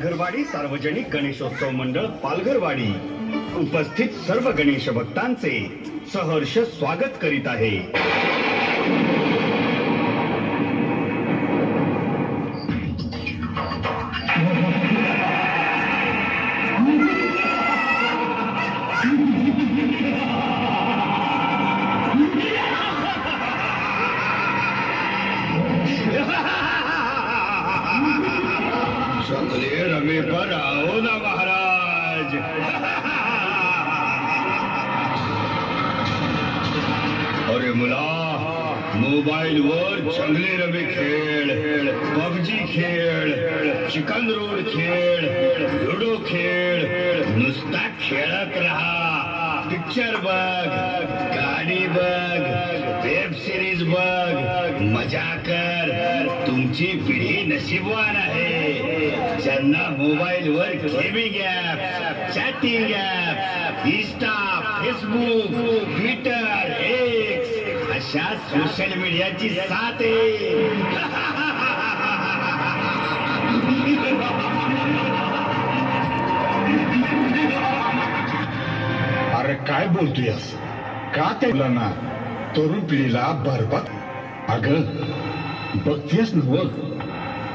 पालघरवाडी सार्वजनिक गणेशोत्सव मंडळ पालघरवाडी. उपस्थित सर्व गणेश भक्तांचे सहर्ष स्वागत करीत आहे. मोबाईल वर चांगले रमे खेळ पबजी खेळ चिकन रोड खेळ लुडो खेळ नुसता खेळत राहा. पिक्चर बघ गाडी बघ वेब सिरीज बघ मजा कर. तुमची पिढी नशीबवान आहे. ज्यांना मोबाईल वर gaming app chatting app insta Facebook Twitter हे अशा सोशल मीडियाची साथ अरे काय बोलतोयस का त्या मुलांना तरुण पिढीला बरबाद? अग बघतेस नव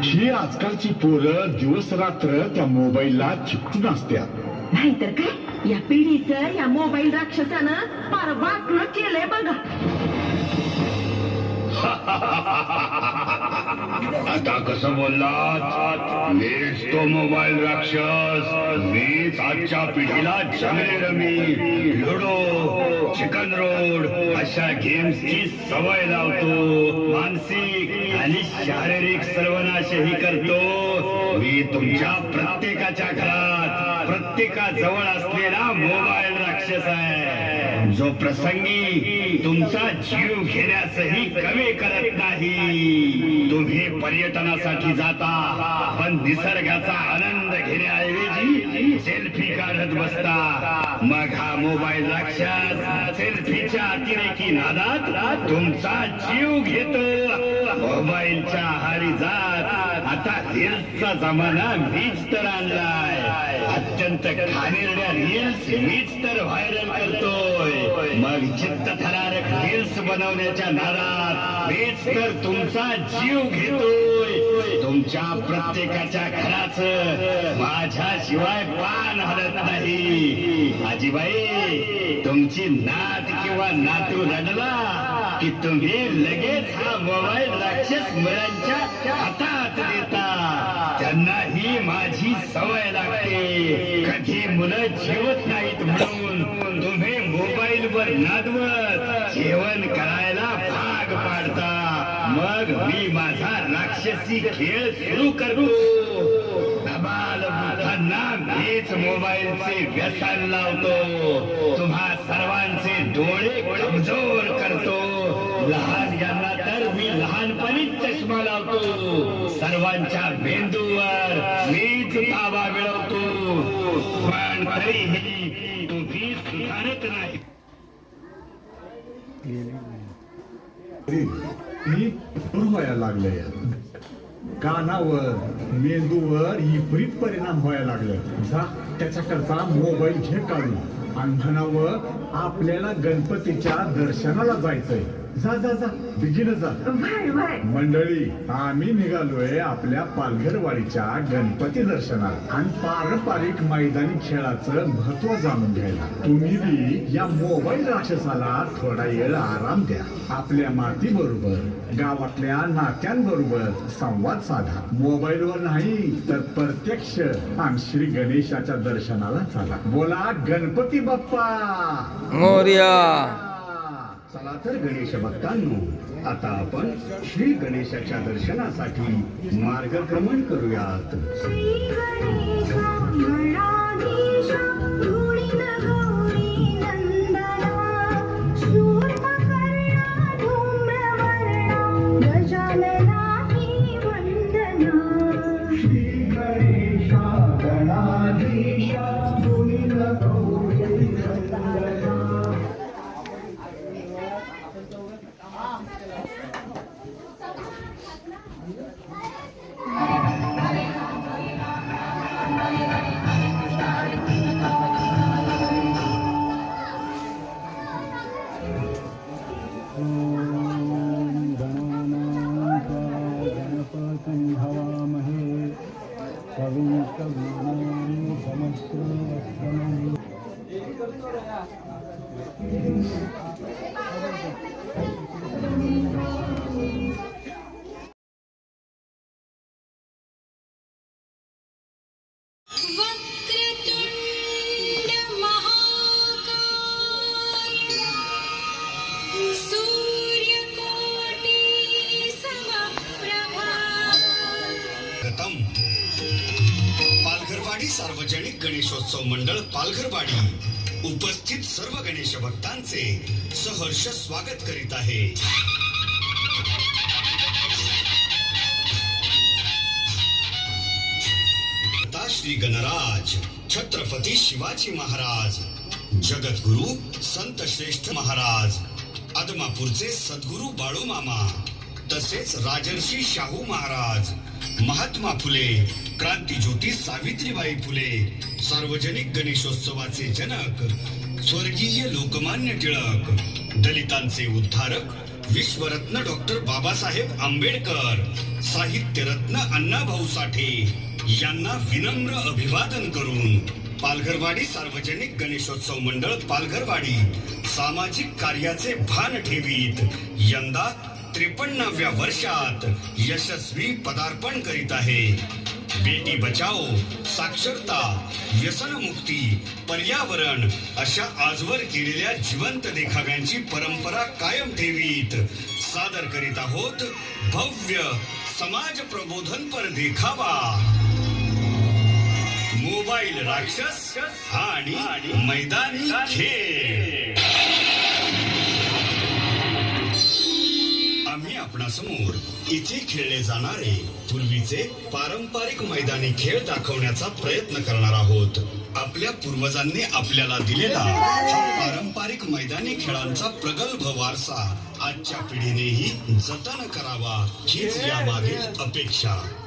ही आजकालची पोरं दिवस रात्र त्या मोबाईलला चिकटून असत्यात नाहीतर काय? या पिढीचं या मोबाईल राक्षसानं फार वाटलं केलंय बघा. आता कसं बोललात? मीच तो मोबाईल राक्षस. मीच आजच्या पिढीला जंगले रमी लुडो चिकन रोड अशा गेम्सची सवय लावतो. मानसिक आणि शारीरिक सर्वनाशही करतो. मी तुमच्या प्रत्येकाच्या घरात प्रत्येका जवळ असलेला मोबाईल राक्षस आहे. जो प्रसंगी तुमचा जीव घेण्यासही कमी करत नाही तुम्ही पर्यटनासाठी जाता पण निसर्गाचा आनंद घेण्याऐवजी सेल्फी काढत बसता. मग हा मोबाईल लक्षात सेल्फीच्या अतिरेकी नादात तुमचा जीव घेतो. मोबाईलच्या आहारी जात आता रील्सचा जमाना मीच तर आणलाय. अत्यंत खाणेरड्या रील्स मीच तर व्हायरल करतोय. मग चित्त थरारक रील्स बनवण्याच्या नादात मीच तर तुमचा जीव घेतोय. तुमच्या प्रत्येकाच्या घराच माझ्याशिवाय पान हलत नाही. आजीबाई तुमची नात किंवा नातू रडला की तुम्ही लगेच हा मोबाईल राक्षस मुलांच्या हातात देता. त्यांना ही माझी सवय लागते. कधी मुलं जेवत नाहीत म्हणून तुम्ही मोबाईल वर नादवत जेवण करायला भाग पाडता. मग मी माझा राक्षसी खेळ सुरू करतो. धमाल मीच मोबाईलचे व्यसन लावतो. तुम्हा सर्वांचे डोळे कमजोर करतो. लहान यांना तर मी लहानपणीच चष्मा लावतो. सर्वांच्या मेंदूवर मीच ताबा मिळवतो. पण तरीही तुम्ही सुधारत नाही. मी व्हायला लागलंय. कानावर मेंदूवर विपरीत परिणाम व्हायला लागले जा त्याच्याकरता मोबाईल घे काढून. आणि म्हणावं आपल्याला गणपतीच्या दर्शनाला जायचंय. जा जा जा बिगिन जा. वाय वाय मंडळी आम्ही निघालोय आपल्या पालघरवाडीच्या गणपती दर्शनात आणि पारंपरिक मैदानी खेळाचं महत्त्व जाणून घ्यायला. तुम्ही बी या मोबाईल राक्षसाला थोडा वेळ आराम द्या. आपल्या माती बरोबर गावातल्या नात्यांबरोबर संवाद साधा. मोबाईलवर नाही तर प्रत्यक्ष आणि श्री गणेशाच्या दर्शनाला चला. बोला गणपती बाप्पा! मोर्या! तर गणेश भक्तांनो आता आपण श्री गणेशाच्या दर्शनासाठी मार्गक्रमण करूयात. Yeah. पालघरवाडी सार्वजनिक गणेशोत्सव मंडळ पालघरवाडी उपस्थित सर्व गणेश भक्तांचे सहर्ष स्वागत करीत आहे. श्री गणराज छत्रपती शिवाजी महाराज जगद्गुरु संत श्रेष्ठ महाराज आदमापूरचे सद्गुरु बाळूमामा तसेच राजर्षी शाहू महाराज महात्मा फुले क्रांती ज्योती सावित्रीबाई फुले सार्वजनिक गणेशोत्सवाचे जनक स्वर्गीय लोकमान्य टिळक दलितांचे उद्धारक विश्वरत्न डॉक्टर बाबासाहेब आंबेडकर साहित्यरत्न अण्णाभाऊ साठे यांना विनम्र अभिवादन करून पालघरवाडी सार्वजनिक गणेशोत्सव मंडळ पालघरवाडी सामाजिक कार्याचे भान ठेवीत यंदा त्रेपन्नाव्या वर्षात यशस्वी पदार्पण करीत आहे. बेटी बचाओ साक्षरता व्यसनमुक्ती पर्यावरण अशा आजवर केलेल्या जिवंत देखाव्यांची परंपरा कायम ठेवीत. सादर करीत आहोत भव्य समाज प्रबोधनपर देखावा. मोबाईल राक्षस आणि मैदानी खेळ. आम्ही इथे खेळले जाणारे पूर्वीचे पारंपरिक मैदानी खेळ दाखवण्याचा प्रयत्न करणार आहोत. आपल्या पूर्वजांनी आपल्याला दिलेला हा पारंपरिक मैदानी खेळांचा प्रगल्भ वारसा आजच्या पिढीनेही जतन करावा हीच यामागील अपेक्षा.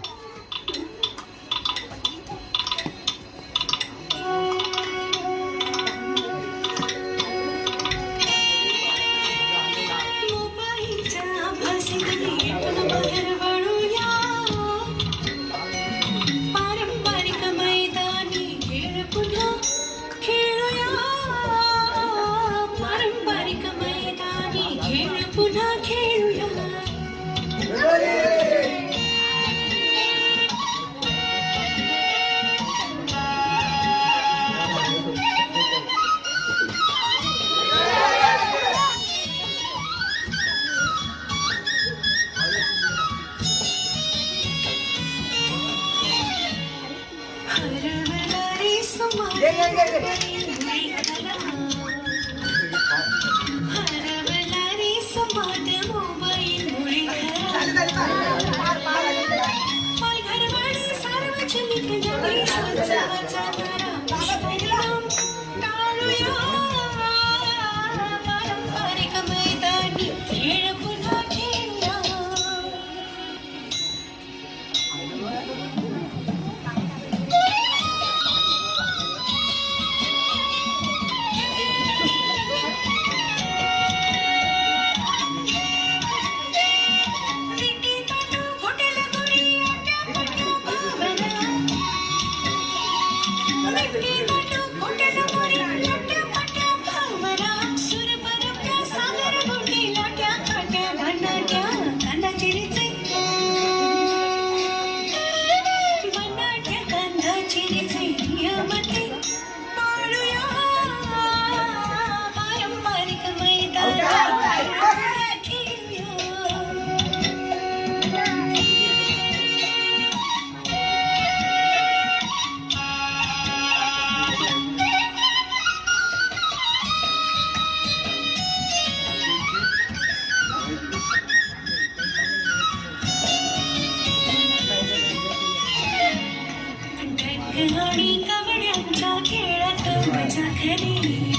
खरी.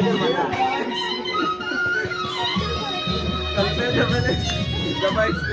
Kalpe naman eh. The vice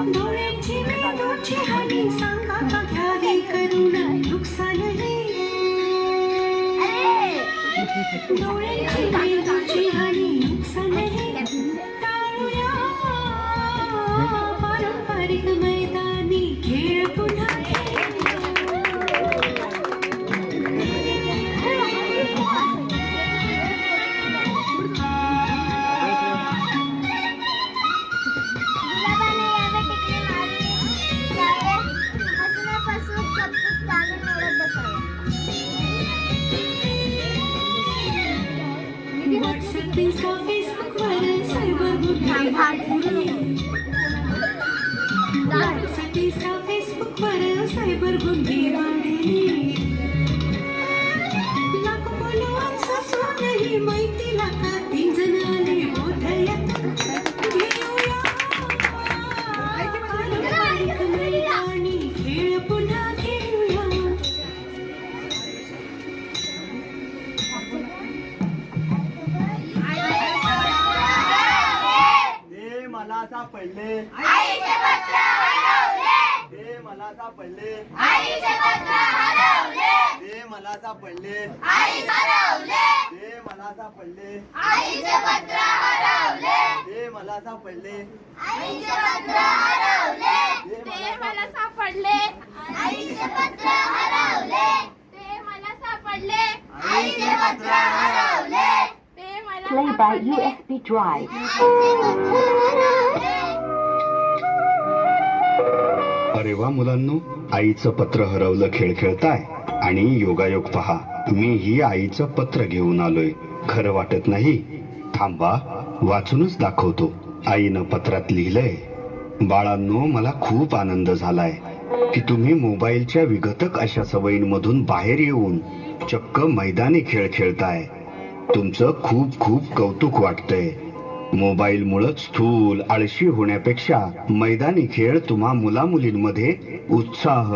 तांदुळ्याची मेंदूची हमी सांगा का घ्यावी करून नुकसानही डोळ्याची मेंदूची हमी नुकसानही WhatsApp, Insta, Facebook, Viral, Cyber, Good, WhatsApp, Insta, Facebook, Viral, Cyber, Good, मला सापडले ते मला सापडले ते मला सापडले ते मला सापडले. आईचे पत्र हरवले. ते मला सापडले. आईचे पत्र हरवले. ते मला Play by USB Drive. अरे वा मुलांनो आईचं पत्र हरवलं खेळ खेळताय. आणि योगायोग पहा. मीही आईचं पत्र घेऊन आलोय. खरं वाटत नाही? थांबा वाचूनच दाखवतो. आईनं पत्रात लिहिलंय. बाळांनो मला खूप आनंद झालाय की तुम्ही मोबाईलच्या विघटक अशा सवयींमधून बाहेर येऊन चक्क मैदानी खेळ खेळताय. तुमचं खूप खूप कौतुक वाटतंय. मोबाईलमुळं स्थूल आळशी होण्यापेक्षा मैदानी खेळ तुम्हा मुला मुलींमध्ये उत्साह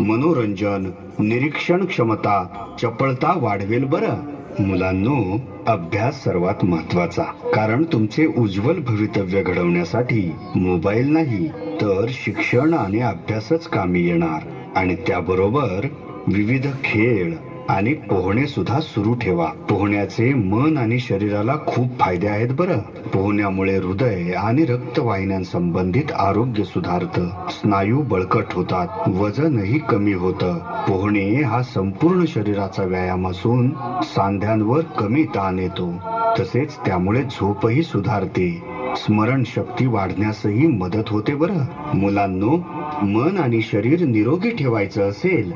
मनोरंजन निरीक्षण क्षमता चपळता वाढवेल बरं. मुलांनो अभ्यास सर्वात महत्त्वाचा कारण तुमचे उज्ज्वल भवितव्य घडवण्यासाठी मोबाईल नाही तर शिक्षण आणि अभ्यासच कामी येणार. आणि त्याबरोबर विविध खेळ आणि पोहणे सुद्धा सुरू ठेवा. पोहण्याचे मन आणि शरीराला खूप फायदे आहेत बरं. पोहण्यामुळे हृदय आणि रक्तवाहिन्यांसंबंधित आरोग्य सुधारतं. स्नायू बळकट होतात. वजनही कमी होतं. पोहणे हा संपूर्ण शरीराचा व्यायाम असून सांध्यांवर कमी ताण येतो. तसेच त्यामुळे झोपही सुधारते. स्मरणशक्ती वाढण्यासही मदत होते बरं. मुलांनो मन आणि शरीर निरोगी ठेवायचं असेल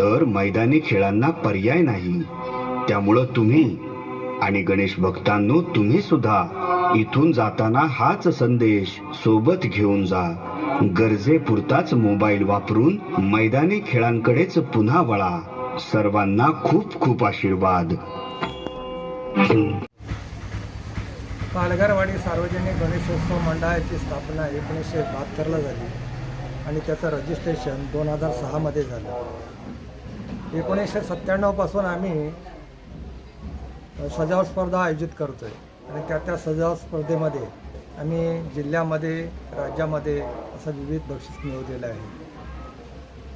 तर मैदानी खेळांना पर्याय नाही. त्यामुळं तुम्ही आणि गणेश भक्तांनो तुम्ही सुद्धा इथून जाताना हाच संदेश सोबत घेऊन जा. गरजेपुरताच मोबाईल वापरून मैदानी खेळांकडेच पुन्हा वळा. सर्वांना खूप खूप आशीर्वाद. पालघरवाडी सार्वजनिक गणेशोत्सव मंडळाची स्थापना एकोणीसशे बहात्तरला झाली आणि त्याचं रजिस्ट्रेशन दोन हजार सहामध्ये झालं. एकोणीसशे सत्त्याण्णवपासून आम्ही सजाव स्पर्धा आयोजित करतो आहे आणि त्या त्या सजाव स्पर्धेमध्ये आम्ही जिल्ह्यामध्ये राज्यामध्ये असं विविध बक्षीस मिळवलेलं आहे.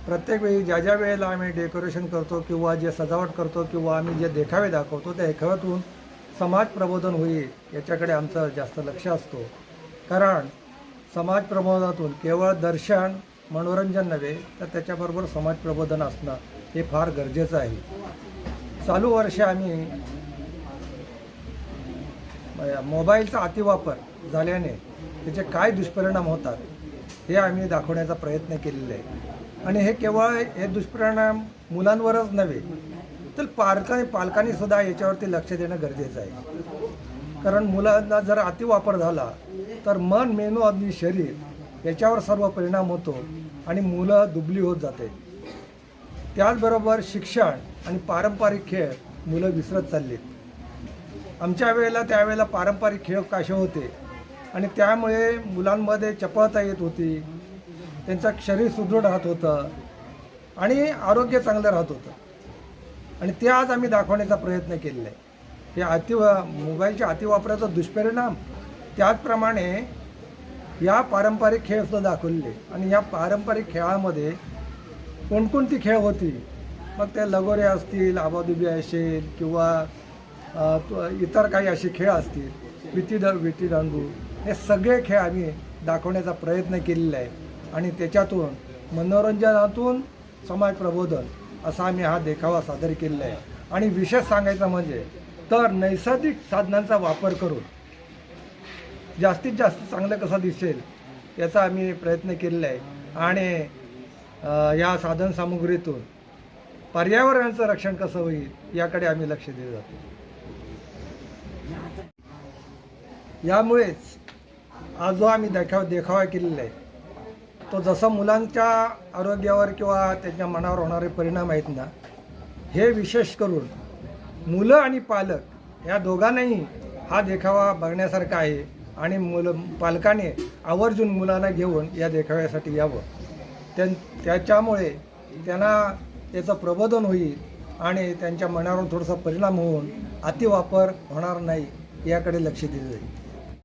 प्रत्येक वेळी ज्या ज्या वेळेला आम्ही डेकोरेशन करतो किंवा जे सजावट करतो किंवा आम्ही जे देखावे दाखवतो त्या देखाव्यातून समाज प्रबोधन होईल याच्याकडे आमचं जास्त लक्ष असतो. कारण समाज प्रबोधनातून केवळ दर्शन मनोरंजन नव्हे तर त्याच्याबरोबर समाज प्रबोधन असणं हे फार गरजेचं आहे. चालू वर्ष आम्ही मोबाईलचा अतिवापर झाल्याने त्याचे काय दुष्परिणाम होतात हे आम्ही दाखवण्याचा प्रयत्न केलेला आहे. आणि हे केवळ हे दुष्परिणाम मुलांवरच नव्हे तर पालकांनी पालकांनी सुद्धा याच्यावरती लक्ष देणं गरजेचं आहे. कारण मुलांना जर अतिवापर झाला तर मन मेंदू आणि शरीर याच्यावर सर्व परिणाम होतो आणि मुलं दुबली होत जाते. त्याचबरोबर शिक्षण आणि पारंपरिक खेळ मुलं विसरत चाललीत. आमच्या वेळेला त्यावेळेला पारंपरिक खेळ काशे होते आणि त्यामुळे मुलांमध्ये चपळता येत होती त्यांचं शरीर सुदृढ राहत होतं आणि आरोग्य चांगलं राहत होतं. आणि ते आज आम्ही दाखवण्याचा प्रयत्न केलेला आहे. हे अति मोबाईलच्या अतिवापराचा दुष्परिणाम त्याचप्रमाणे या पारंपरिक खेळसुद्धा दाखवलेले आणि या पारंपरिक खेळामध्ये कोणकोणती खेळ होती? मग ते लगोरे असतील आबादुबी असेल किंवा इतर काही असे खेळ असतील विटी द विटी दांडू हे सगळे खेळ आम्ही दाखवण्याचा प्रयत्न केलेला आहे. आणि त्याच्यातून मनोरंजनातून समाज प्रबोधन असा आम्ही हा देखावा सादर केलेला आहे. आणि विशेष सांगायचं म्हणजे तर नैसर्गिक साधनांचा वापर करून जास्तीत जास्त चांगलं कसं दिसेल याचा आम्ही प्रयत्न केलेला आहे. आणि या साधनसामुग्रीतून पर्यावरणाचं रक्षण कसं होईल याकडे आम्ही लक्ष दिलं जातो. यामुळेच आज जो आम्ही देखावा देखावा केलेला आहे तो जसं मुलांच्या आरोग्यावर किंवा त्यांच्या मनावर होणारे परिणाम आहेत ना हे विशेष करून मुलं आणि पालक या दोघांनाही हा देखावा बघण्यासारखा आहे आणि मुलं पालकाने आवर्जून मुलांना घेऊन या देखाव्यासाठी यावं. त्यां त्याच्यामुळे त्यांना त्याचं प्रबोधन होईल आणि त्यांच्या मनावर थोडासा परिणाम होऊन अतिवापर होणार नाही याकडे लक्ष दिलं जाईल.